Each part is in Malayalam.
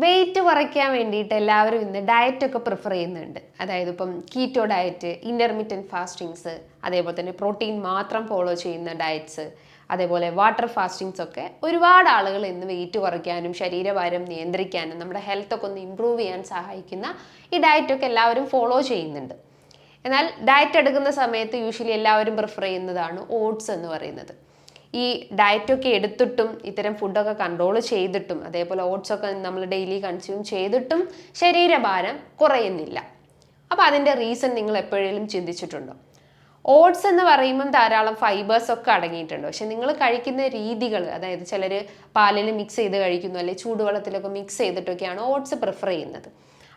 വെയിറ്റ് കുറയ്ക്കാൻ വേണ്ടിയിട്ട് എല്ലാവരും ഇന്ന് ഡയറ്റ് ഒക്കെ പ്രിഫർ ചെയ്യുന്നുണ്ട്. അതായത് ഇപ്പം കീറ്റോ ഡയറ്റ് ഇന്റർമീഡിയന്റ് ഫാസ്റ്റിങ്സ് അതേപോലെ തന്നെ പ്രോട്ടീൻ മാത്രം ഫോളോ ചെയ്യുന്ന ഡയറ്റ്സ് അതേപോലെ വാട്ടർ ഫാസ്റ്റിങ്സ് ഒക്കെ ഒരുപാട് ആളുകൾ ഇന്ന് വെയിറ്റ് കുറയ്ക്കാനും ശരീരഭാരം നിയന്ത്രിക്കാനും നമ്മുടെ ഹെൽത്ത് ഒക്കെ ഒന്ന് ഇമ്പ്രൂവ് ചെയ്യാൻ സഹായിക്കുന്ന ഈ ഡയറ്റൊക്കെ എല്ലാവരും ഫോളോ ചെയ്യുന്നുണ്ട്. എന്നാൽ ഡയറ്റ് എടുക്കുന്ന സമയത്ത് യൂഷ്വലി എല്ലാവരും പ്രിഫർ ചെയ്യുന്നതാണ് ഓട്സ് എന്ന് പറയുന്നത്. ഈ ഡയറ്റൊക്കെ എടുത്തിട്ടും ഇത്തരം ഫുഡൊക്കെ കൺട്രോൾ ചെയ്തിട്ടും അതേപോലെ ഓട്സൊക്കെ നമ്മൾ ഡെയിലി കൺസ്യൂം ചെയ്തിട്ടും ശരീരഭാരം കുറയുന്നില്ല. അപ്പോൾ അതിന്റെ റീസൺ നിങ്ങൾ എപ്പോഴേലും ചിന്തിച്ചിട്ടുണ്ടോ? ഓട്സ് എന്ന് പറയുമ്പം ധാരാളം ഫൈബേഴ്സ് ഒക്കെ അടങ്ങിയിട്ടുണ്ട്. പക്ഷെ നിങ്ങൾ കഴിക്കുന്ന രീതികൾ അതായത് ചിലർ പാലിൽ മിക്സ് ചെയ്ത് കഴിക്കുന്നു അല്ലെങ്കിൽ ചൂടുവെള്ളത്തിലൊക്കെ മിക്സ് ചെയ്തിട്ടൊക്കെയാണ് ഓട്സ് പ്രിഫർ ചെയ്യുന്നത്.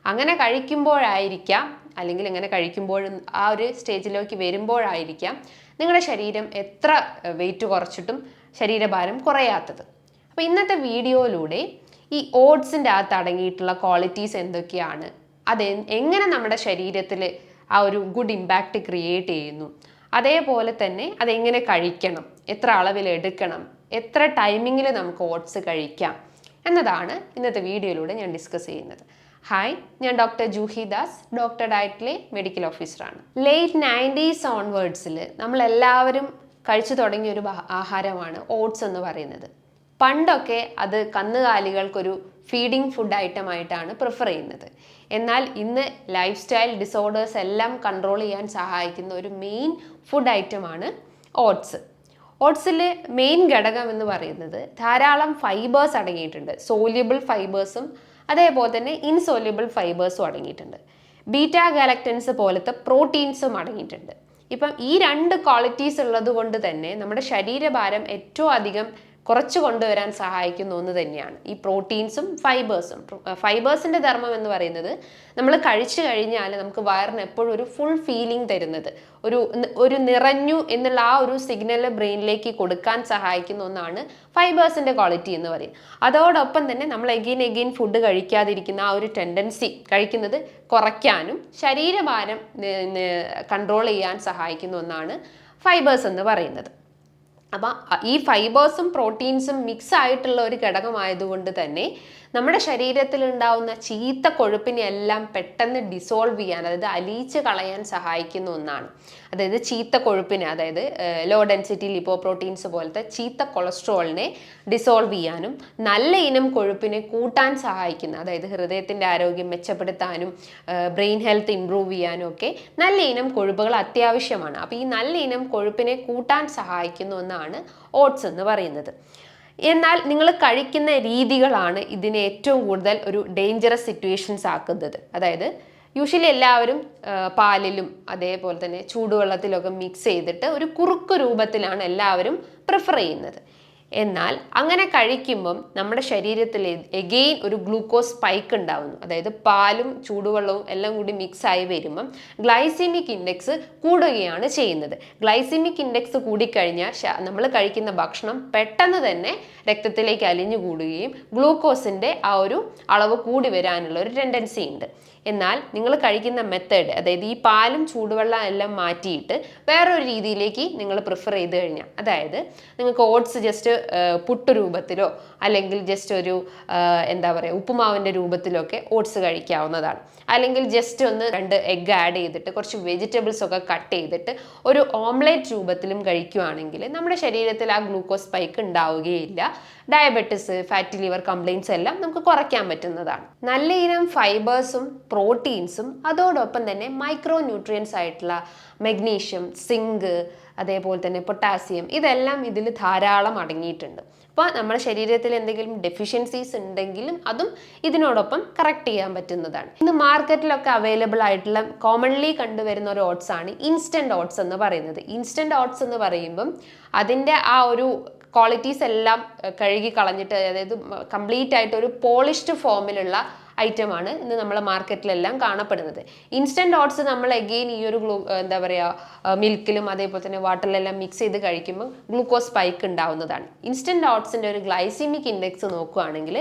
അങ്ങനെ കഴിക്കുമ്പോഴായിരിക്കാം അല്ലെങ്കിൽ അങ്ങനെ കഴിക്കുമ്പോഴും ആ ഒരു സ്റ്റേജിലേക്ക് വരുമ്പോഴായിരിക്കാം നിങ്ങളുടെ ശരീരം എത്ര വെയിറ്റ് കുറച്ചിട്ടും ശരീരഭാരം കുറയാത്തത്. അപ്പോൾ ഇന്നത്തെ വീഡിയോയിലൂടെ ഈ ഓട്സിന്റെ അകത്ത് അടങ്ങിയിട്ടുള്ള ക്വാളിറ്റീസ് എന്തൊക്കെയാണ്? അത് എങ്ങനെ നമ്മുടെ ശരീരത്തിൽ ആ ഒരു ഗുഡ് ഇമ്പാക്റ്റ് ക്രിയേറ്റ് ചെയ്യുന്നു? അതേപോലെ തന്നെ അതെങ്ങനെ കഴിക്കണം? എത്ര അളവിൽ എടുക്കണം? എത്ര ടൈമിങ്ങിൽ നമുക്ക് ഓട്സ് കഴിക്കാം? എന്നതാണ് ഇന്നത്തെ വീഡിയോയിലൂടെ ഞാൻ ഡിസ്കസ് ചെയ്യുന്നത്. ഹായ് ഞാൻ ഡോക്ടർ ജൂഹി ദാസ് ഡോക്ടർ ഡയറ്റിലെ മെഡിക്കൽ ഓഫീസറാണ് ലേറ്റ് നയന്റീസ് ഓൺവേർഡ്സിൽ നമ്മളെല്ലാവരും കഴിച്ചു തുടങ്ങിയ ഒരു ആഹാരമാണ് ഓട്സ് എന്ന് പറയുന്നത്. പണ്ടൊക്കെ അത് കന്നുകാലികൾക്കൊരു ഫീഡിംഗ് ഫുഡ് ഐറ്റമായിട്ടാണ് പ്രിഫർ ചെയ്യുന്നത്. എന്നാൽ ഇന്ന് ലൈഫ് സ്റ്റൈൽ ഡിസോർഡേഴ്സ് എല്ലാം കൺട്രോൾ ചെയ്യാൻ സഹായിക്കുന്ന ഒരു മെയിൻ ഫുഡ് ഐറ്റമാണ് ഓട്സ് ഓട്സിൽ മെയിൻ ഘടകം എന്ന് പറയുന്നത് ധാരാളം ഫൈബേഴ്സ് അടങ്ങിയിട്ടുണ്ട്. സോല്യബിൾ ഫൈബേഴ്സും അതേപോലെ തന്നെ ഇൻസോല്യൂബിൾ ഫൈബേഴ്സും അടങ്ങിയിട്ടുണ്ട്. ബീറ്റ ഗാലക്ടൻസ് പോലത്തെ പ്രോട്ടീൻസും അടങ്ങിയിട്ടുണ്ട്. ഇപ്പം ഈ രണ്ട് ക്വാളിറ്റീസ് ഉള്ളത് കൊണ്ട് തന്നെ നമ്മുടെ ശരീരഭാരം ഏറ്റവും അധികം കുറച്ച് കൊണ്ടുവരാൻ സഹായിക്കുന്ന ഒന്ന് തന്നെയാണ്. ഈ പ്രോട്ടീൻസും ഫൈബേഴ്സും. ഫൈബേഴ്സിന്റെ ധർമ്മം എന്ന് പറയുന്നത് നമ്മൾ കഴിച്ചു കഴിഞ്ഞാൽ നമുക്ക് വയറിന് എപ്പോഴും ഒരു ഫുൾ ഫീലിംഗ് തരുന്നത്. ഒരു ഒരു നിറഞ്ഞു എന്നുള്ള ആ ഒരു സിഗ്നൽ ബ്രെയിനിലേക്ക് കൊടുക്കാൻ സഹായിക്കുന്ന ഒന്നാണ് ഫൈബേഴ്സിന്റെ ക്വാളിറ്റി എന്ന് പറയും അതോടൊപ്പം തന്നെ നമ്മൾ എഗെയിൻ എഗെയിൻ ഫുഡ് കഴിക്കാതിരിക്കുന്ന ആ ഒരു ടെൻഡൻസി കഴിക്കുന്നത് കുറയ്ക്കാനും ശരീരഭാരം കൺട്രോൾ ചെയ്യാൻ സഹായിക്കുന്ന ഒന്നാണ് ഫൈബേഴ്സ് എന്ന് പറയുന്നത്. അപ്പം ഈ ഫൈബേഴ്സും പ്രോട്ടീൻസും മിക്സ് ആയിട്ടുള്ള ഒരു ഘടകമായതുകൊണ്ട് തന്നെ നമ്മുടെ ശരീരത്തിൽ ഉണ്ടാവുന്ന ചീത്ത കൊഴുപ്പിനെ എല്ലാം പെട്ടെന്ന് ഡിസോൾവ് ചെയ്യാൻ അതായത് അലിയിച്ച് കളയാൻ സഹായിക്കുന്ന ഒന്നാണ്. അതായത് ചീത്ത കൊഴുപ്പിനെ അതായത് ലോ ഡെൻസിറ്റി ലിപ്പോ പ്രോട്ടീൻസ് പോലത്തെ ചീത്ത കൊളസ്ട്രോളിനെ ഡിസോൾവ് ചെയ്യാനും നല്ല ഇനം കൊഴുപ്പിനെ കൂട്ടാൻ സഹായിക്കുന്ന അതായത് ഹൃദയത്തിന്റെ ആരോഗ്യം മെച്ചപ്പെടുത്താനും ബ്രെയിൻ ഹെൽത്ത് ഇംപ്രൂവ് ചെയ്യാനും ഒക്കെ നല്ല ഇനം കൊഴുപ്പുകൾ അത്യാവശ്യമാണ്. അപ്പോൾ ഈ നല്ല ഇനം കൊഴുപ്പിനെ കൂട്ടാൻ സഹായിക്കുന്ന ഒന്നാണ് ഓട്സ് എന്ന് പറയുന്നത്. എന്നാൽ നിങ്ങൾ കഴിക്കുന്ന രീതികളാണ് ഇതിനെ ഏറ്റവും കൂടുതൽ ഒരു ഡേഞ്ചറസ് സിറ്റുവേഷൻസ് ആക്കുന്നത്. അതായത് യൂഷ്വലി എല്ലാവരും പാലിലും അതേപോലെ തന്നെ ചൂടുവെള്ളത്തിലൊക്കെ മിക്സ് ചെയ്തിട്ട് ഒരു കുറുക്ക് രൂപത്തിലാണ് എല്ലാവരും പ്രിഫർ ചെയ്യുന്നത്. എന്നാൽ അങ്ങനെ കഴിക്കുമ്പം നമ്മുടെ ശരീരത്തിൽ എഗെയിൻ ഒരു ഗ്ലൂക്കോസ് സ്പൈക്ക് ഉണ്ടാവുന്നു. അതായത് പാലും ചൂടുവെള്ളവും എല്ലാം കൂടി മിക്സ് ആയി വരുമ്പം ഗ്ലൈസിമിക് ഇൻഡെക്സ് കൂടുകയാണ് ചെയ്യുന്നത്. ഗ്ലൈസിമിക് ഇൻഡെക്സ് കൂടിക്കഴിഞ്ഞാൽ നമ്മൾ കഴിക്കുന്ന ഭക്ഷണം പെട്ടെന്ന് തന്നെ രക്തത്തിലേക്ക് അലിഞ്ഞു കൂടുകയും ഗ്ലൂക്കോസിന്റെ ആ ഒരു അളവ് കൂടി വരാനുള്ള ഒരു ടെൻഡൻസി ഉണ്ട്. എന്നാൽ നിങ്ങൾ കഴിക്കുന്ന മെത്തേഡ് അതായത് ഈ പാലും ചൂടുവെള്ളം എല്ലാം മാറ്റിയിട്ട് വേറൊരു രീതിയിലേക്ക് നിങ്ങൾ പ്രിഫർ ചെയ്ത് കഴിഞ്ഞാൽ അതായത് നിങ്ങൾക്ക് ഓട്സ് ജസ്റ്റ് പുട്ട് രൂപത്തിലോ അല്ലെങ്കിൽ ജസ്റ്റ് ഒരു എന്താ പറയുക ഉപ്പുമാവിന്റെ രൂപത്തിലൊക്കെ ഓട്സ് കഴിക്കാവുന്നതാണ്. അല്ലെങ്കിൽ ജസ്റ്റ് ഒന്ന് രണ്ട് എഗ്ഗ് ആഡ് ചെയ്തിട്ട് കുറച്ച് വെജിറ്റബിൾസ് ഒക്കെ കട്ട് ചെയ്തിട്ട് ഒരു ഓംലേറ്റ് രൂപത്തിലും കഴിക്കുകയാണെങ്കിൽ നമ്മുടെ ശരീരത്തിൽ ആ ഗ്ലൂക്കോസ് സ്പൈക്ക് ഉണ്ടാവുകയില്ല. ഡയബറ്റിസ് ഫാറ്റി ലിവർ കംപ്ലയിൻസ് എല്ലാം നമുക്ക് കുറയ്ക്കാൻ പറ്റുന്നതാണ്. നല്ല ഇനം ഫൈബേഴ്സും പ്രോട്ടീൻസും അതോടൊപ്പം തന്നെ മൈക്രോ ന്യൂട്രിയൻസ് ആയിട്ടുള്ള മെഗ്നീഷ്യം സിങ്ക് അതേപോലെ തന്നെ പൊട്ടാസ്യം ഇതെല്ലാം ഇതിൽ ധാരാളം അടങ്ങിയിട്ടുണ്ട്. അപ്പോൾ നമ്മുടെ ശരീരത്തിൽ എന്തെങ്കിലും ഡെഫിഷ്യൻസീസ് ഉണ്ടെങ്കിലും അതും ഇതിനോടൊപ്പം കറക്റ്റ് ചെയ്യാൻ പറ്റുന്നതാണ്. ഇന്ന് മാർക്കറ്റിലൊക്കെ അവൈലബിൾ ആയിട്ടുള്ള കോമൺലി കണ്ടുവരുന്ന ഒരു ഓട്സ് ആണ് ഇൻസ്റ്റന്റ് ഓട്സ് എന്ന് പറയുന്നത്. ഇൻസ്റ്റന്റ് ഓട്സ് എന്ന് പറയുമ്പം അതിന്റെ ആ ഒരു ക്വാളിറ്റീസ് എല്ലാം കഴുകി കളഞ്ഞിട്ട് അതായത് കംപ്ലീറ്റ് ആയിട്ട് ഒരു പോളിഷ്ഡ് ഫോമിലുള്ള ഐറ്റമാണ് ഇന്ന് നമ്മളെ മാർക്കറ്റിലെല്ലാം കാണപ്പെടുന്നത്. ഇൻസ്റ്റന്റ് ഓട്സ് നമ്മൾ എഗെയിൻ ഈ ഒരു ഗ്ലൂ എന്താ പറയുക മിൽക്കിലും അതേപോലെ തന്നെ വാട്ടറിലെല്ലാം മിക്സ് ചെയ്ത് കഴിക്കുമ്പോൾ ഗ്ലൂക്കോസ് സ്പൈക്ക് ഉണ്ടാവുന്നതാണ്. ഇൻസ്റ്റന്റ് ഓട്സിന്റെ ഒരു ഗ്ലൈസിമിക് ഇൻഡെക്സ് നോക്കുകയാണെങ്കിൽ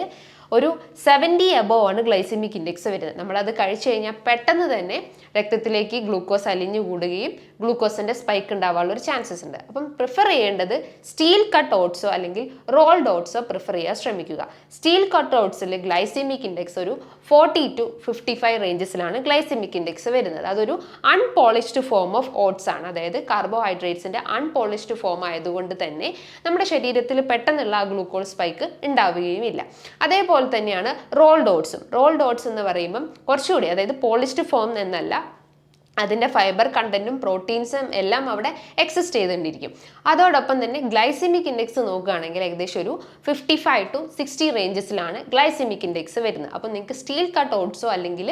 ഒരു സെവന്റി എബോ ആണ് ഗ്ലൈസിമിക് ഇൻഡെക്സ് വരുന്നത്. നമ്മളത് കഴിച്ചു കഴിഞ്ഞാൽ പെട്ടെന്ന് തന്നെ രക്തത്തിലേക്ക് ഗ്ലൂക്കോസ് അലിഞ്ഞു കൂടുകയും ഗ്ലൂക്കോസിന്റെ സ്പൈക്ക് ഉണ്ടാവാനുള്ള ഒരു ചാൻസസ് ഉണ്ട്. അപ്പം പ്രിഫർ ചെയ്യേണ്ടത് സ്റ്റീൽ കട്ട് ഓട്സോ അല്ലെങ്കിൽ റോൾഡ് ഓട്സോ പ്രിഫർ ചെയ്യാൻ ശ്രമിക്കുക. സ്റ്റീൽ കട്ട് ഓട്സിൽ ഗ്ലൈസിമിക് ഇൻഡെക്സ് ഒരു ഫോർട്ടി ടു ഫിഫ്റ്റി ഫൈവ് റേഞ്ചസിലാണ് ഗ്ലൈസിമിക് ഇൻഡെക്സ് വരുന്നത്. അതൊരു അൺപോളിഷ്ഡ് ഫോം ഓഫ് ഓട്സ് ആണ്. അതായത് കാർബോഹൈഡ്രേറ്റ്സിന്റെ അൺപോളിഷ്ഡ് ഫോം ആയതുകൊണ്ട് തന്നെ നമ്മുടെ ശരീരത്തിൽ പെട്ടെന്നുള്ള ആ ഗ്ലൂക്കോസ് സ്പൈക്ക് ഉണ്ടാവുകയുമില്ല. അതേപോലെ തന്നെയാണ് റോൾ ഡോട്ട്സും റോൾ ഡോട്ട്സ് എന്ന് പറയുമ്പം കുറച്ചുകൂടി അതായത് പോളിസ്റ്റ് ഫോം എന്നല്ല അതിന്റെ ഫൈബർ കണ്ടന്റും പ്രോട്ടീൻസും എല്ലാം അവിടെ എക്സിസ്റ്റ് ചെയ്തുകൊണ്ടിരിക്കും. അതോടൊപ്പം തന്നെ ഗ്ലൈസിമിക് ഇൻഡെക്സ് നോക്കുകയാണെങ്കിൽ ഏകദേശം ഒരു ഫിഫ്റ്റി ഫൈവ് ടു സിക്സ്റ്റി റേഞ്ചസിലാണ് ഗ്ലൈസിമിക് ഇൻഡെക്സ് വരുന്നത്. അപ്പോൾ നിങ്ങൾക്ക് സ്റ്റീൽ കട്ട് ഓട്സോ അല്ലെങ്കിൽ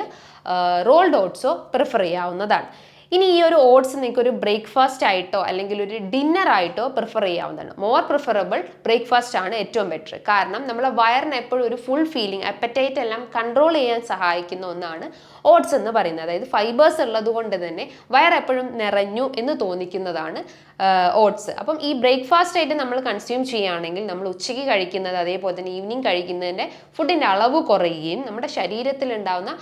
റോൾഡ് ഓട്സോ പ്രിഫർ ചെയ്യാവുന്നതാണ്. ഇനി ഈ ഒരു ഓട്സ് നിങ്ങൾക്ക് ഒരു ബ്രേക്ക്ഫാസ്റ്റ് ആയിട്ടോ അല്ലെങ്കിൽ ഒരു ഡിന്നർ ആയിട്ടോ പ്രിഫർ ചെയ്യാവുന്നതാണ്. മോർ പ്രിഫറബിൾ ബ്രേക്ക്ഫാസ്റ്റ് ആണ് ഏറ്റവും ബെറ്റർ കാരണം നമ്മളെ വയറിന് എപ്പോഴും ഒരു ഫുൾ ഫീലിംഗ് അപ്പറ്റൈറ്റ് എല്ലാം കൺട്രോൾ ചെയ്യാൻ സഹായിക്കുന്ന ഒന്നാണ് ഓട്സ് എന്ന് പറയുന്നത്. അതായത് ഫൈബേഴ്സ് ഉള്ളത് കൊണ്ട് തന്നെ വയർ എപ്പോഴും നിറഞ്ഞു എന്ന് തോന്നിക്കുന്നതാണ് ഓട്സ്. അപ്പം ഈ ബ്രേക്ക്ഫാസ്റ്റ് ആയിട്ട് നമ്മൾ കൺസ്യൂം ചെയ്യുകയാണെങ്കിൽ നമ്മൾ ഉച്ചയ്ക്ക് കഴിക്കുന്നത് അതേപോലെ തന്നെ ഈവനിങ് കഴിക്കുന്നതിന്റെ ഫുഡിന്റെ അളവ് കുറയുകയും നമ്മുടെ ശരീരത്തിൽ ഉണ്ടാകുന്ന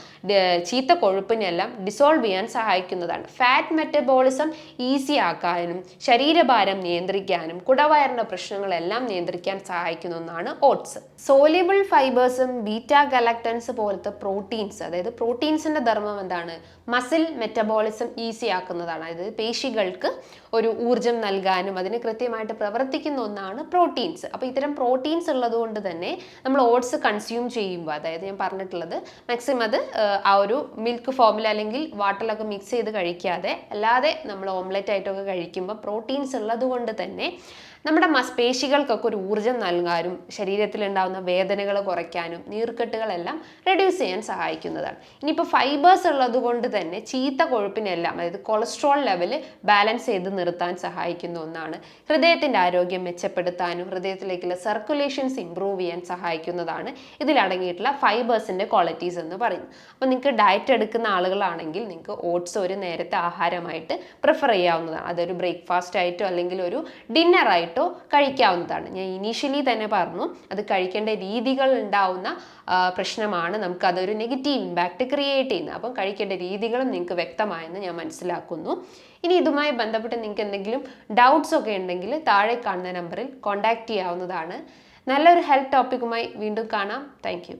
ചീത്ത കൊഴുപ്പിനെല്ലാം ഡിസോൾവ് ചെയ്യാൻ സഹായിക്കുന്നതാണ്. ഫാറ്റ് മെറ്റബോളിസം ഈസി ആക്കാനും ശരീരഭാരം നിയന്ത്രിക്കാനും കുടവയറിന്റെ പ്രശ്നങ്ങളെല്ലാം നിയന്ത്രിക്കാൻ സഹായിക്കുന്ന ഒന്നാണ് ഓട്സ്. സോലിബിൾ ഫൈബേഴ്സും ബീറ്റ ഗലക്ടൻസ് പോലത്തെ പ്രോട്ടീൻസ് അതായത് പ്രോട്ടീൻസിന്റെ ധർമ്മം എന്താണ്? മസിൽ മെറ്റബോളിസം ഈസി ആക്കുന്നതാണ്. അതായത് പേശികൾക്ക് ഒരു ഊർജം നൽകാനും അതിന് കൃത്യമായിട്ട് പ്രവർത്തിക്കുന്ന ഒന്നാണ് പ്രോട്ടീൻസ് അപ്പോൾ ഇത്തരം പ്രോട്ടീൻസ് ഉള്ളതുകൊണ്ട് തന്നെ നമ്മൾ ഓട്സ് കൺസ്യൂം ചെയ്യുമ്പോൾ അതായത് ഞാൻ പറഞ്ഞിട്ടുള്ളത് മാക്സിമം അത് ആ ഒരു മിൽക്ക് ഫോമിൽ അല്ലെങ്കിൽ വാട്ടറിലൊക്കെ മിക്സ് ചെയ്ത് കഴിക്കാതെ അല്ലാതെ നമ്മൾ ഓംലെറ്റ് ആയിട്ടൊക്കെ കഴിക്കുമ്പോൾ പ്രോട്ടീൻസ് ഉള്ളത് കൊണ്ട് തന്നെ നമ്മുടെ മസ്പേശികൾക്കൊക്കെ ഒരു ഊർജം നൽകാനും ശരീരത്തിലുണ്ടാകുന്ന വേദനകൾ കുറയ്ക്കാനും നീർക്കെട്ടുകളെല്ലാം റെഡ്യൂസ് ചെയ്യാൻ സഹായിക്കുന്നതാണ്. ഇനിയിപ്പോൾ ഫൈബേഴ്സ് ഉള്ളത് കൊണ്ട് തന്നെ ചീത്ത കൊഴുപ്പിനെല്ലാം അതായത് കൊളസ്ട്രോൾ ലെവൽ ബാലൻസ് ചെയ്ത് നിർത്താൻ സഹായിക്കുന്ന ഒന്നാണ്. ഹൃദയത്തിന്റെ ആരോഗ്യം മെച്ചപ്പെടുത്താനും ഹൃദയത്തിലേക്കുള്ള സർക്കുലേഷൻസ് ഇമ്പ്രൂവ് ചെയ്യാൻ സഹായിക്കുന്നതാണ്. ഇതിലടങ്ങിയിട്ടുള്ള ഫൈബേഴ്സിന്റെ ക്വാളിറ്റീസ് എന്ന് പറയുന്നത്. അപ്പോൾ നിങ്ങൾക്ക് ഡയറ്റ് എടുക്കുന്ന ആളുകളാണെങ്കിൽ നിങ്ങൾക്ക് ഓട്സ് ഒരു നേരത്തെ ആഹാരമായിട്ട് പ്രിഫർ ചെയ്യാവുന്നതാണ്. അതൊരു ബ്രേക്ക്ഫാസ്റ്റ് ആയിട്ടോ അല്ലെങ്കിൽ ഒരു ഡിന്നർ ആയിട്ടോ കഴിക്കാവുന്നതാണ്. ഞാൻ ഇനീഷ്യലി തന്നെ പറഞ്ഞു അത് കഴിക്കേണ്ട രീതികൾ ഉണ്ടാവുന്ന പ്രശ്നമാണ് നമുക്ക് അതൊരു നെഗറ്റീവ് ഇമ്പാക്റ്റ് ക്രിയേറ്റ് ചെയ്യുന്നത്. അപ്പം കഴിക്കേണ്ട രീതികളും നിങ്ങൾക്ക് വ്യക്തമായെന്ന് ഞാൻ മനസ്സിലാക്കുന്നു. ഇനി ഇതുമായി ബന്ധപ്പെട്ട് നിങ്ങൾക്ക് എന്തെങ്കിലും ഡൗട്ട്സ് ഒക്കെ ഉണ്ടെങ്കിൽ താഴെ കാണുന്ന നമ്പറിൽ കോൺടാക്റ്റ് ചെയ്യാവുന്നതാണ്. നല്ലൊരു ഹെൽത്ത് ടോപ്പിക്കുമായി വീണ്ടും കാണാം. താങ്ക്